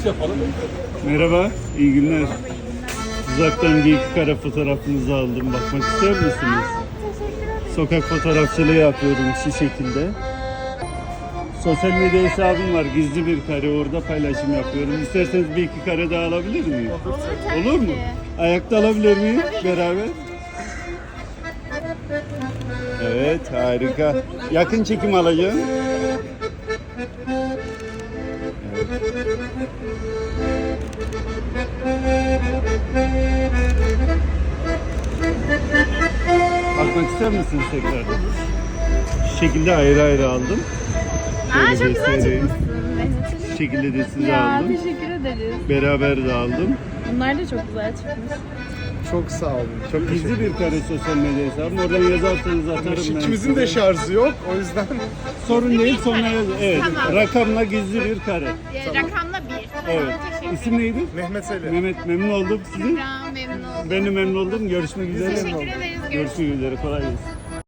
Nasıl yapalım? Merhaba, iyi günler. Uzaktan bir iki kare fotoğrafınızı aldım. Bakmak ister misiniz? Teşekkür ederim. Sokak fotoğrafçılığı yapıyorum şu şekilde. Sosyal medya hesabım var. Gizli bir kare orada paylaşım yapıyorum. İsterseniz bir iki kare daha alabilir miyim? Olur mu? Ayakta alabilir miyim beraber? Evet, harika. Yakın çekim alacağım. Bakmak ister misiniz tekrar? Şu şekilde ayrı ayrı aldım. Aa Şöyle çok güzel göstereyim. çıkmışsın. Mehmet. Şu şekilde de size Ya aldım. teşekkür ederiz. Beraber de aldım. Bunlar da çok güzel çıkmış. Çok sağ olun. Çok Gizli bir kare sosyal medya hesabım. Oradan yazarsanız atarım ben İkimizin de şarjı yok. O yüzden Sorun değil sonra yaz. Evet. Tamam. Rakamla gizli bir kare. Ee, Rakamla bir. Evet. Teşekkür İsim neydi? Mehmet Ali. Mehmet memnun oldum sizin. ederim. Memnun oldum. Ben de memnun oldum. Görüşmek üzere. Teşekkür ederiz. Görüşmek üzere. Kolay gelsin.